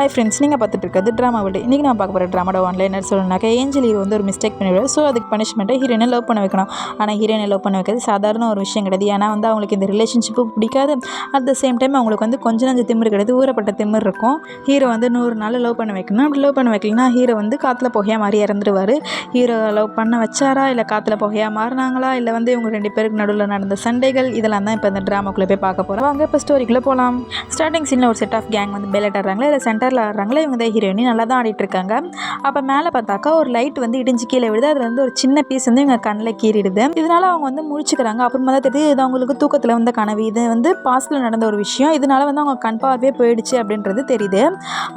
Hi friends நீங்கள் பார்த்துட்டு இருக்கிறது ட்ராமா வீடு இன்றைக்கி நான் பார்க்க போகிற ட்ராமாட ஒன்லைனர் சொல்லணும்னாக்கா ஏஞ்சல் ஹீரோ வந்து ஒரு மிஸ்டேக் பண்ணிவிடுவார் ஸோ அதுக்கு பனிஷ்மெண்ட்டை ஹீரோயினை லவ் பண்ண வைக்கணும். ஆனால் ஹீரோயினை லவ் பண்ண வைக்கிறது சாதாரண ஒரு விஷயம் கிடையாது. ஏன்னா வந்து அவங்களுக்கு இந்த ரிலேஷன்ஷிப்பு பிடிக்காது. அட் த சேம் டைம் அவங்களுக்கு வந்து கொஞ்சம் நஞ்ச திமிர் கிடையாது. ஊறப்பட்ட திமிர் இருக்கும். ஹீரோ வந்து நூறு நாள் லவ் பண்ண வைக்கணும். அப்படி லவ் பண்ண வைக்கலனா ஹீரோ வந்து காற்றுல புகையாக மாறி இறந்துருவார். ஹீரோ லவ் பண்ண வச்சாரா? இல்லை காற்றுல புகையாக மாறினாங்களா? இல்லை வந்து இவங்க ரெண்டு பேருக்கு நடுவில் நடந்த சண்டைகள் இதெல்லாம் தான் இப்போ இந்த ட்ராமாக்குள்ளே போய் பார்க்க போகிறோம் அங்கே இப்போ ஸ்டோரிக்குள்ளே போகலாம் ஸ்டார்டிங் சீனில் ஒரு செட் ஆஃப் கேங் வந்து பேலட் ஆடுறாங்களா இல்லை சென்டர் கலரில் ஆடுறாங்களா இவங்க தான் ஹீரோயினி நல்லா தான் ஆடிட்டுருக்காங்க. அப்போ மேலே பார்த்தாக்கா ஒரு லைட் வந்து இடிஞ்சு கீழே விடுது அதில் வந்து ஒரு சின்ன பீஸ் வந்து இவங்க கண்ணில் கீறிடுது. இதனால் அவங்க வந்து முழிச்சுக்கிறாங்க. அப்புறமா தான் தெரியுது இது அவங்களுக்கு தூக்கத்தில் வந்த கனவு. இது வந்து பாஸ்டில் நடந்த ஒரு விஷயம். இதனால வந்து அவங்க கண் பார்வையே போயிடுச்சு அப்படின்றது தெரியுது.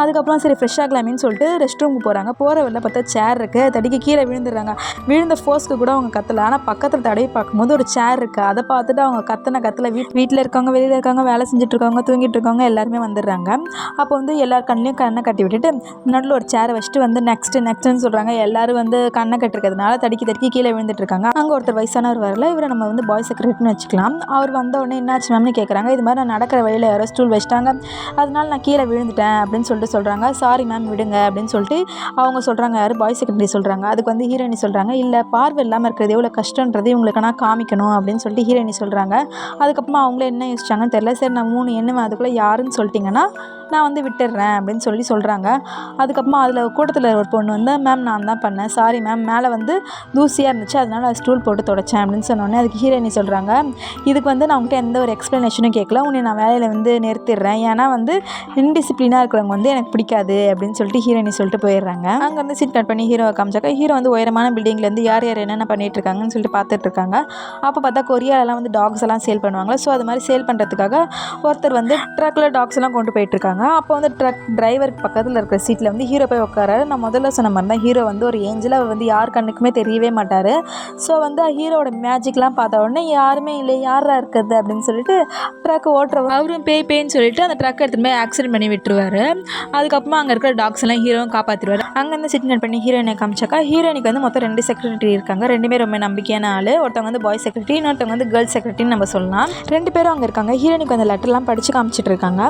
அதுக்கப்புறம் சரி ஃப்ரெஷ் ஆகலாமேன்னு சொல்லிட்டு ரெஸ்ட் ரூமுக்கு போகிறாங்க போகிற வரல பார்த்தா சேர் இருக்குது தடிக்கு கீழே விழுந்துடுறாங்க. விழுந்த ஃபோர்ஸ்க்கு கூட அவங்க கத்தலை. ஆனால் பக்கத்தில் தடவி பார்க்கும்போது ஒரு சேர் இருக்குது அதை பார்த்துட்டு அவங்க கத்தனை கத்தில் வீட் வீட்டில் இருக்கவங்க வெளியில் இருக்காங்க வேலை செஞ்சுட்டு இருக்காங்க தூங்கிட்டு இருக்கவங்க எல்லாருமே வந்துடுறாங்க. அப்போ வந்து எல்லாருக்கும் கண்ணிலையும் கண்ணை கட்டி விட்டுட்டு நடுவில் ஒரு சேரை வச்சுட்டு வந்து நெக்ஸ்ட்டு நெக்ஸ்ட்டுன்னு சொல்கிறாங்க எல்லாரும் வந்து கண்ணை கட்டிருக்கிறதுனால தடுக்கி தடுக்கி கீழே விழுந்துட்டு இருக்காங்க அங்கே ஒருத்தர் வயசானவர் வரல. இவரை நம்ம வந்து பாய் செக்ரட்டரின்னு வச்சுக்கலாம். அவர் வந்த உடனே என்னாச்சு மேம்னு கேட்குறாங்க இது மாதிரி நான் நடக்கிற வழியில் யாரோ ஸ்டூல் வச்சிட்டாங்க. அதனால நான் கீழே விழுந்துட்டேன் அப்படின்னு சொல்லிட்டு சொல்கிறாங்க சாரி மேம் விடுங்க அப்படின்னு சொல்லிட்டு அவங்க சொல்கிறாங்க யார்? பாய் செக்ரட்டரி சொல்கிறாங்க அதுக்கு வந்து ஹீரோயினி சொல்கிறாங்க இல்லை பார்வை இல்லாமல் இருக்கிறது எவ்வளோ கஷ்டன்றது இவங்களுக்கு நான் காமிக்கணும் அப்படின்னு சொல்லிட்டு ஹீரோயினி சொல்கிறாங்க அதுக்கப்புறமா அவங்களே என்ன யோசிச்சாங்கன்னு தெரியல. சரி நான் மூணு எண்ணுவேன். அதுக்குள்ளே யாருன்னு சொல்லிட்டீங்கன்னா நான் வந்து விட்டுடுறேன் அப்படின்னு சொல்லி சொல்கிறாங்க அதுக்கப்புறமா அதில் கூட்டத்தில் ஒரு பொண்ணு வந்து மேம் நான் தான் பண்ணேன். சாரி மேம் மேலே வந்து தூசியாக இருந்துச்சு. அதனால் அது ஸ்டூல் போட்டு தொடச்சேன். அப்படின்னு சொன்னோடனே அதுக்கு ஹீரோயினி சொல்கிறாங்க இதுக்கு வந்து நான் உங்கள்கிட்ட எந்த ஒரு எக்ஸ்ப்ளனேஷனும் கேட்கல உன்னை நான் வேலையில் வந்து நிறுத்திடுறேன். ஏன்னா வந்து இன்டிசிப்ளினாக இருக்கிறவங்க வந்து எனக்கு பிடிக்காது. அப்படின்னு சொல்லிட்டு ஹீரோயினி சொல்லிட்டு போயிடுறாங்க. அங்கேருந்து சீட் கட் பண்ணி ஹீரோவை காமிச்சாக்கா ஹீரோ வந்து உயரமான பில்டிங்லேருந்து யார் யார் என்னென்ன பண்ணிகிட்ருக்காங்கன்னு சொல்லிட்டு பார்த்துட்டு இருக்காங்க. அப்போ பார்த்தா கொரியாலெலாம் வந்து டாக்ஸ் எல்லாம் சேல் பண்ணுவாங்க ஸோ அது மாதிரி சேல் பண்ணுறதுக்காக ஒருத்தர் வந்து ட்ரக்கில் டாக்ஸ் எல்லாம் கொண்டு போயிட்டுருக்காங்க இருக்காங்க அப்போ வந்து ட்ரக் டிரைவருக்கு பக்கத்தில் இருக்கிற சீட்டில் வந்து ஹீரோ போய் உட்காராரு நான் முதல்ல சொன்ன மாதிரி தான் ஹீரோ வந்து ஒரு ஏஞ்சல் அவர் வந்து யார் கண்ணுக்குமே தெரியவே மாட்டார். ஸோ வந்து ஹீரோவோட மேஜிக்லாம் பார்த்த உடனே யாருமே இல்லை யாரா இருக்கிறது? அப்படின்னு சொல்லிட்டு ட்ரக் ஓட்டுறவர் அவரும் பேய் பேய்ன்னு சொல்லிட்டு அந்த ட்ரக் எடுத்துகிட்டு போய் ஆக்சிடென்ட் பண்ணி விட்டுருவாரு. அதுக்கப்புறமா அங்கே இருக்கிற டாக்ஸ் எல்லாம் ஹீரோவும் காப்பாற்றிடுவார் அங்கேருந்து சிட் பண்ணி ஹீரோயினை காமிச்சாக்கா ஹீரோயினுக்கு வந்து மொத்தம் ரெண்டு செக்ரட்டரி இருக்காங்க. ரெண்டுமே ரொம்ப நம்பிக்கையான ஆள். ஒருத்தவங்க வந்து பாய் செக்ரட்டரி இன்னொருத்தவங்க வந்து கேர்ள் செக்ரட்டரின்னு நம்ம சொல்லலாம். ரெண்டு பேரும் அங்கே இருக்காங்க. ஹீரோயினுக்கு அந்த லெட்டர்லாம் படித்து காமிச்சிட்டு இருக்காங்க.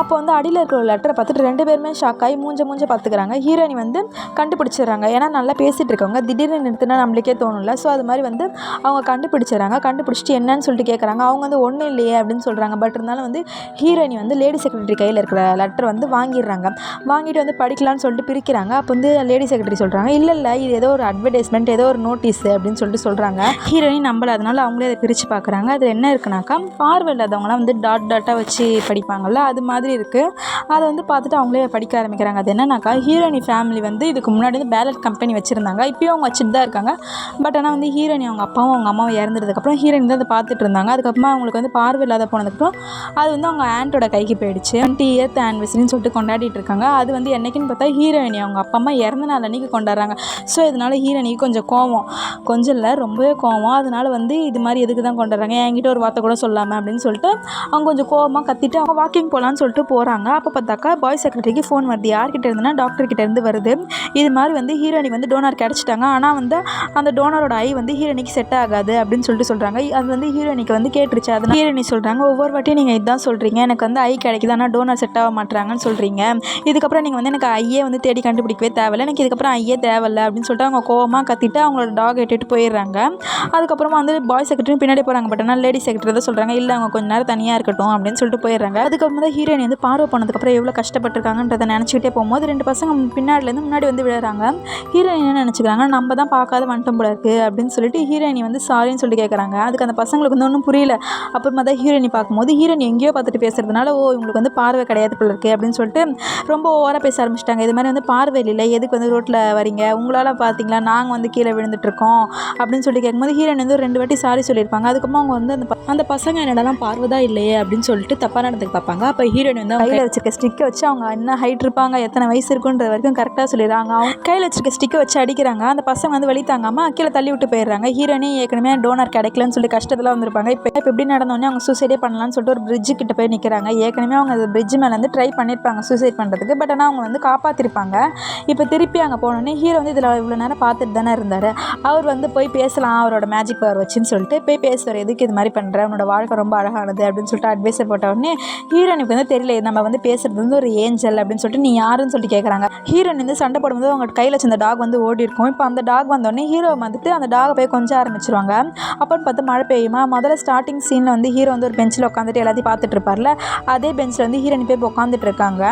அப்போ வந்து அடியில் இருக்கிற ஒரு லெட்டரை பார்த்துட்டு ரெண்டு பேருமே ஷாக் ஆகி மூஞ்ச மூஞ்ச பார்த்துக்கிறாங்க. ஹீரோயினி வந்து கண்டுபிடிச்சிடுறாங்க. ஏன்னா நல்லா பேசிகிட்டு இருக்கவங்க. திடீர்னு நிறுத்தினா நம்மளுக்கே தோணும்ல. ஸோ அது மாதிரி வந்து அவங்க கண்டுபிடிச்சிடுறாங்க. கண்டுபிடிச்சிட்டு என்னன்னு சொல்லிட்டு கேட்குறாங்க அவங்க வந்து ஒன்றும் இல்லையே அப்படின்னு சொல்கிறாங்க பட் இருந்தாலும் வந்து ஹீரோயினி வந்து லேடி செக்ரட்டரி கையில் இருக்கிற லெட்டர் வந்து வாங்கிடுறாங்க. வாங்கிட்டு வந்து படிக்கலாம்னு சொல்லிட்டு பிரிக்கிறாங்க. அப்போ வந்து லேடி செக்ரட்டரி சொல்கிறாங்க இல்லை இல்லை. இது ஏதோ ஒரு அட்வர்டைஸ்மெண்ட் ஏதோ ஒரு நோட்டீஸ் அப்படின்னு சொல்லிட்டு சொல்கிறாங்க ஹீரோயின் நம்பல அதனால அவங்களே அதை பிரித்து பார்க்குறாங்க. அதில் என்ன இருக்குனாக்கா பார்வை இல்லாதவங்களாம் வந்து டாட் டாட்டாக வச்சு படிப்பாங்கள்ல அது மாதிரி இருக்குது அதை வந்து பார்த்துட்டு அவங்களே படிக்க ஆரம்பிக்கிறாங்க. அது என்னன்னாக்கா ஹீரோனி ஃபேமிலி வந்து இதுக்கு முன்னாடி வந்து பேலட் கம்பெனி வச்சுருந்தாங்க. இப்போயும் அவங்க வச்சுட்டு தான் இருக்காங்க. பட் ஆனால் வந்து ஹீரோனி அவங்க அப்பாவும் அவங்க அம்மாவும் இறந்ததுக்கப்புறம் ஹீரோயின் தான் அதை பார்த்துட்டு இருந்தாங்க. அதுக்கப்புறமா அவங்களுக்கு வந்து பார்வை இல்லாத போனதுக்கப்புறம் அது வந்து அவங்க ஆண்டோட கைக்கு போயிடுச்சு. டுவெண்ட்டி இயர்த் ஆனிவர்சரின்னு சொல்லிட்டு கொண்டாடிட்டு இருக்காங்க. அது வந்து என்னைக்குன்னு பார்த்தா ஹீரோயினி அவங்க அப்பா அம்மா இறந்த நாள் அன்னைக்கு கொண்டாடுறாங்க. ஸோ இதனால் ஹீரோயினிக்கு கொஞ்சம் கோவம். கொஞ்சம் இல்லை ரொம்பவே கோவம். அதனால வந்து இது மாதிரி எதுக்கு தான் கொண்டாடுறாங்க? என்கிட்ட ஒரு வார்த்தை கூட சொல்லாமல் அப்படின்னு சொல்லிட்டு அவங்க கொஞ்சம் கோவமாக கத்திட்டு அவங்க வாக்கிங் போகலான்னு சொல்லிட்டு போகிறாங்க அப்போ பார்த்தாக்கா பாய் செக்ரட்டரிக்கு ஃபோன் வருது. யார்கிட்ட இருந்துன்னா டாக்டர் கிட்ட இருந்து வருது. இது மாதிரி வந்து ஹீரோயினி வந்து டோனர் கிடச்சிட்டாங்க. ஆனால் வந்து அந்த டோனரோட ஐ வந்து ஹீரோயினிக்கு செட் ஆகாது அப்படின்னு சொல்லிட்டு சொல்கிறாங்க அது வந்து ஹீரோயினிக்கு வந்து கேட்டுருச்சு. அது ஹீரோயினி சொல்கிறாங்க ஒவ்வொரு வாட்டியும் நீங்கள் இதுதான் சொல்கிறீங்க எனக்கு வந்து ஐ கிடைக்குது. ஆனால் டோனர் செட் ஆக மாட்டாங்கன்னு சொல்கிறீங்க இதுக்கப்புறம் நீங்கள் வந்து எனக்கு ஐயே வந்து தேடி கண்டுபிடிக்கவே தேவையில்ல. எனக்கு இதுக்கப்புறம் ஐயே தேவையில்லை. அப்படின்னு சொல்லிட்டு அவங்க கோவமாக கத்திட்டு அவங்களோட டாக் இட்டுட்டு போயிடுறாங்க. அதுக்கப்புறமா வந்து பாய் செக்ரட்டரி பின்னாடி போகிறாங்க பட் ஆனால் லேடி செக்ரட்டரி தான் சொல்கிறாங்க இல்லை அவங்க கொஞ்ச நேரம் தனியாக இருக்கட்டும். அப்படின்னு சொல்லிட்டு போயிடுறாங்க. அதுக்கப்புறம் தான் ஹீரோயின் வந்து பார்வை போனதுக்கப்புறம் எவ்வளோ கஷ்டப்பட்டிருக்காங்கன்றதை நினச்சிக்கிட்டே போகும்போது ரெண்டு பசங்க பின்னாடிலேருந்து முன்னாடி வந்து விழுறாங்க. ஹீரோயின் என்ன நினச்சிக்கிறாங்க? நம்ம தான் பார்க்காத வந்துட்டோம் போல இருக்குது அப்படின்னு சொல்லிட்டு ஹீரோயினி வந்து சாரின்னு சொல்லிட்டு கேட்குறாங்க அதுக்கு அந்த பசங்களுக்கு வந்து ஒன்றும் புரியல. அப்புறமா தான் ஹீரோயினி பார்க்கும்போது ஹீரோயின் எங்கேயோ பார்த்துட்டு பேசுறதுனால ஓ இவங்களுக்கு வந்து பார்வை கிடையாது போல இருக்குது அப்படின்னு சொல்லிட்டு ரொம்ப ஓவராக பேச ஆரம்பிச்சிட்டாங்க. இது மாதிரி வந்து பார்வை இல்லை எதுக்கு வந்து ரோட்டில் வரீங்க உங்களால் பார்த்தீங்களா? நாங்கள் வந்து கீழே விழுந்துட்டுருக்கோம் அப்படின்னு சொல்லி கேட்கும்போது ஹீரோயின் வந்து ஒரு ரெண்டு வாட்டி சாரி சொல்லியிருப்பாங்க. அதுக்கப்புறம் அவங்க வந்து அந்த அந்த பசங்க என்னடலாம் பார்வைதான் இல்லையே அப்படின்னு சொல்லிட்டு தப்பாக நடந்துக்கு பார்ப்பாங்க. அப்போ ஹீரோயின் வந்து கையில் வச்சிருக்க ஸ்டிக்கை வச்சு அவங்க என்ன ஹைட் இருப்பாங்க எத்தனை வயசு இருக்குன்ற வரைக்கும் கரெக்டாக சொல்லிடுறாங்க. அவங்க கையில் வச்சிருக்க ஸ்டிக்கை வச்சு அடிக்கிறாங்க. அந்த பசங்க வந்து வழி தாங்காமல் கீழே தள்ளி விட்டு போயிடுறாங்க. ஹீரோனே ஏற்கனவே டோனர் கிடைக்கலன்னு சொல்லி கஷ்டத்தில் வந்திருப்பாங்க. இப்போ இப்போ எப்படி நடந்தோடனே அவங்க சூசைடே பண்ணலாம்னு சொல்லிட்டு ஒரு பிரிட்ஜு கிட்ட போய் நிற்கிறாங்க ஏற்கனவே அவங்க அந்த பிரிட்ஜ் மேலே வந்து ட்ரை பண்ணியிருப்பாங்க சூசைட் பண்ணுறதுக்கு பட் ஆனால் அவங்க வந்து காப்பாற்றிருப்பாங்க இப்போ திருப்பி அங்கே போனோடனே ஹீரோ வந்து இதில் இவ்வளோ நேரம் பார்த்துட்டு தானே இருந்தார். அவர் வந்து போய் பேசலாம் அவரோட மேஜிக் பவர் வச்சுன்னு சொல்லிட்டு போய் பேசுவார். எதுக்கு இது மாதிரி பண்ணுற உன்னோட வாழ்க்கை ரொம்ப அழகானது அப்படின்னு சொல்லிட்டு அட்வைஸை போட்ட உடனே ஹீரோனுக்கு வந்து தெரியல நம்ம வந்து வந்து பேசுகிறது வந்து ஒரு ஏஞ்சல் அப்படின்னு சொல்லிட்டு நீ யாருன்னு சொல்லிட்டு கேட்குறாங்க ஹீரோயின் வந்து சண்டை போடும்போது அவங்க கையில் வச்சிருந்த டாக் வந்து ஓடி இருக்கும். இப்போ அந்த டாக் வந்தோடனே ஹீரோ வந்துட்டு அந்த டாகை போய் கொஞ்சம் ஆரம்பிச்சிருவாங்க. அப்போன்னு பார்த்து மழை பெய்யுமா? முதல்ல ஸ்டார்டிங் சீனில் வந்து ஹீரோ வந்து ஒரு பெஞ்சில் உட்காந்துட்டு எல்லாத்தையும் பார்த்துட்டு இருப்பார்ல. அதே பெஞ்சில் வந்து ஹீரோயின் போய் உட்காந்துட்டு இருக்காங்க.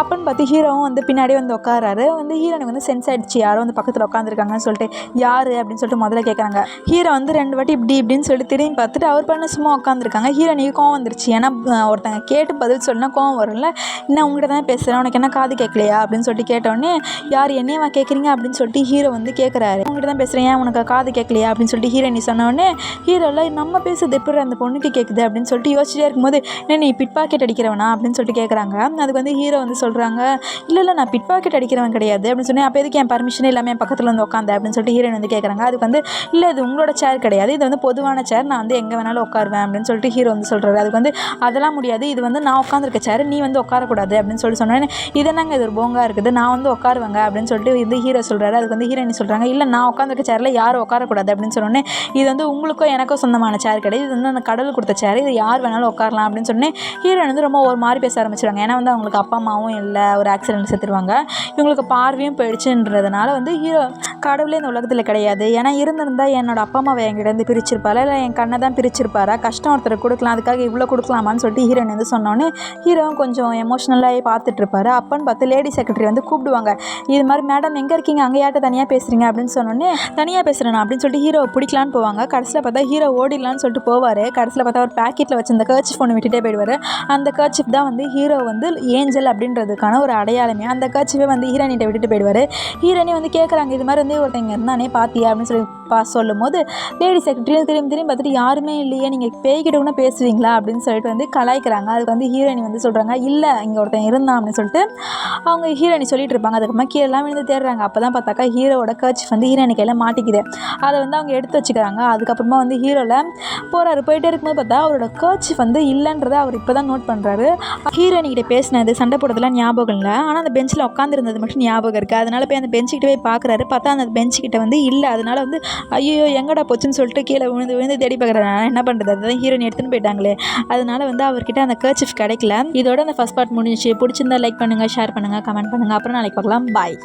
அப்போன்னு பார்த்து ஹீரோவும் வந்து பின்னாடி வந்து உட்காராரு வந்து ஹீரோனுக்கு வந்து சென்ஸ் ஆயிடுச்சு. யாரோ வந்து பக்கத்தில் உட்காந்துருக்காங்கன்னு சொல்லிட்டு யார் அப்படின்னு சொல்லிட்டு முதல்ல கேட்குறாங்க ஹீரோ வந்து ரெண்டு வாட்டி இப்படி இப்படின்னு சொல்லிட்டு திரும்பி பார்த்துட்டு அவர் பண்ண சும்மா உட்காந்துருக்காங்க ஹீரோனிக்கு கோவம் வந்துருச்சு. ஏன்னா ஒருத்தங்க கேட்டு பதில் சொல்லினா கோவம் வரும்ல என்ன உங்கள்கிட்ட தான் பேசுகிறேன் உனக்கு என்ன காது கேட்கலையா? அப்படின்னு சொல்லிட்டு கேட்டோடனே யார் என்னையவா கேட்குறீங்க அப்படின்னு சொல்லிட்டு ஹீரோ வந்து கேட்குறாரு உங்கள்கிட்ட தான் பேசுகிறேன் ஏன் உனக்கு காது கேட்கலையா? அப்படின்னு சொல்லிட்டு ஹீரோனி சொன்னோடனே ஹீரோவில் நம்ம பேசுறது எப்படி அந்த பொண்ணுக்கு கேட்குது அப்படின்னு சொல்லிட்டு யோசிச்சிட்டே இருக்கும்போது என்ன நீ பிட் பாக்கெட் அடிக்கிறவனா? அப்படின்னு சொல்லிட்டு கேட்குறாங்க அதுக்கு வந்து ஹீரோ வந்து சொல்கிறாங்க இல்லை இல்லை நான் பிட் பாக்கெட் அடிக்கிறவன் கிடையாது. அப்படின்னு சொன்னேன் அப்போ எதுக்கு என் பர்மிஷன் இல்லாமல் என் பக்கத்தில் வந்து உட்காந்து அப்படின்னு சொல்லிட்டு ஹீரோயின் வந்து கேட்குறாங்க அதுக்கு வந்து இல்லை இது உங்களோட சேர் கிடையாது. இது வந்து பொதுவான சேர் நான் வந்து எங்கே வேணாலும் உட்காருவேன். அப்படின்னு சொல்லிட்டு ஹீரோ வந்து சொல்கிறாரு அதுக்கு வந்து அதெல்லாம் முடியாது. இது வந்து நான் உட்காந்துருக்க சேர் நீ வந்து உட்காரக்கூடாது அப்படின்னு சொல்லி சொன்னேன் இது என்னங்க இது ஒரு போங்கா இருக்குது. நான் வந்து உட்காருவேங்க அப்படின்னு சொல்லிட்டு இது ஹீரோ சொல்கிறாரு அதுக்கு வந்து ஹீரோயின் சொல்கிறாங்க இல்லை நான் உட்காந்துருக்க சேரில் யாரும் உட்காரக்கூடாது அப்படின்னு சொன்னோன்னே இது வந்து உங்களுக்கும் எனக்கும் சொந்தமான சேர் கிடையாது. இது வந்து அந்த கடவுள் கொடுத்த சேர் இது யார் வேணாலும் உட்காரலாம் அப்படின்னு சொன்னேன் ஹீரோயின் வந்து ரொம்ப ஒரு மாதிரி பேச ஆரம்பிச்சிருவாங்க. ஏன்னா வந்து அவங்களுக்கு அப்பா அம்மாவும் இல்லை ஒரு ஆக்சிடென்ட் செத்துருவாங்க. இவங்களுக்கு பார்வையும் போயிடுச்சுன்றதுனால வந்து ஹீரோ கடவுளே இந்த உலகத்தில் கிடையாது. ஏன்னா இருந்திருந்தா என்னோட அப்பா அம்மாவை என்கிட்ட இருந்து பிரிச்சிருப்பாரா இல்லை என் கண்ணை தான் பிரிச்சிருப்பாரா? கஷ்டம் ஒருத்தர் கொடுக்கலாம் அதுக்காக இவ்வளோ கொடுக்கலாமான்னு சொல்லிட்டு ஹீரோயின் வந்து சொன்னோன்னே ஹீரோவும் கொஞ்சம் எமோஷ்னலாகி பார்த்துட்டு இருப்பாரு அப்பன்னு பார்த்து லேடி செக்ரட்டரி வந்து கூப்பிடுவாங்க. இது மாதிரி மேடம் எங்கே இருக்கீங்க? அங்கே யார்கிட்ட தனியாக பேசுகிறீங்க அப்படின்னு சொன்னோன்னே தனியாக பேசுகிறேன் அப்படின்னு சொல்லிட்டு ஹீரோ பிடிக்கலான்னு போவாங்க. கடைசியில் பார்த்தா ஹீரோ ஓடிடலான்னு சொல்லிட்டு போவார். கடைசியில் பார்த்தா ஒரு பேக்கெட்டில் வச்சிருந்த கர்ச்சிஃப் ஃபோனை விட்டுட்டே போயிடுவார். அந்த கர்ச்சிப் தான் வந்து ஹீரோ வந்து ஏஞ்சல் அப்படின்றதுக்கான ஒரு அடையாளமே. அந்த கர்ச்சிப்பே வந்து ஹீரோனிட்ட விட்டுட்டு போயிடுவார். ஹீரோனி வந்து கேட்குறாங்க இது மாதிரி வந்து ஒருத்தங்க இருந்தானே பார்த்தியா அப்படின்னு சொல்லி பா சொல்லும் போது லேடி செக்ரட்டரியும் திரும்பி திரும்பி பார்த்துட்டு யாருமே இல்லையே நீங்கள் பேய்கிட்ட கூட பேசுவீங்களா? அப்படின்னு சொல்லிட்டு வந்து கலாய்க்கிறாங்க. அதுக்கு வந்து ஹீரோயினி வந்து சொல்கிறாங்க இல்லை இங்கே ஒருத்தன் இருந்தான் அப்படின்னு சொல்லிட்டு அவங்க ஹீரோயினி சொல்லிட்டு இருப்பாங்க. அதுக்கப்புறமா கீழெல்லாம் விழுந்து தேடுறாங்க. அப்போ தான் பார்த்தாக்கா ஹீரோவோட கர்ச்சிஃப் வந்து ஹீரோயினி கையில் மாட்டிக்குது. அதை வந்து அவங்க எடுத்து வச்சுக்கிறாங்க. அதுக்கப்புறமா வந்து ஹீரோவில் போகிறாரு போயிட்டே இருக்கும்போது பார்த்தா அவரோட கர்ச்சிஃப் வந்து இல்லைன்றதை அவர் இப்போ தான் நோட் பண்ணுறாரு ஹீரோயினி கிட்ட பேசினது சண்டை போடுறதுலாம் ஞாபகம் இல்லை. ஆனால் அந்த பெஞ்சில் உட்காந்துருந்தது மட்டும் ஞாபகம் இருக்குது அதனால போய் அந்த பெஞ்சுக்கிட்ட போய் பார்க்குறாரு. பார்த்தா அந்த பெஞ்சுக்கிட்ட வந்து இல்லை. அதனால் வந்து ஐயோ எங்கடா போச்சுன்னு சொல்லிட்டு கீழே விழுந்து விழுந்து தேடி பார்க்குறேன் நான் என்ன பண்ணுறது அதுதான் ஹீரோயின் எடுத்துன்னு போயிட்டாங்களே. அதனால வந்து அவர்கிட்ட அந்த கர்ச்சிஃப் கிடைக்கல. இதோட அந்த ஃபஸ்ட் பார்ட் முடிஞ்சிச்சு. பிடிச்சிருந்தா லைக் பண்ணுங்கள் ஷேர் பண்ணுங்கள் கமெண்ட் பண்ணுங்கள் அப்புறம் நாளைக்கு பார்க்கலாம். பாய்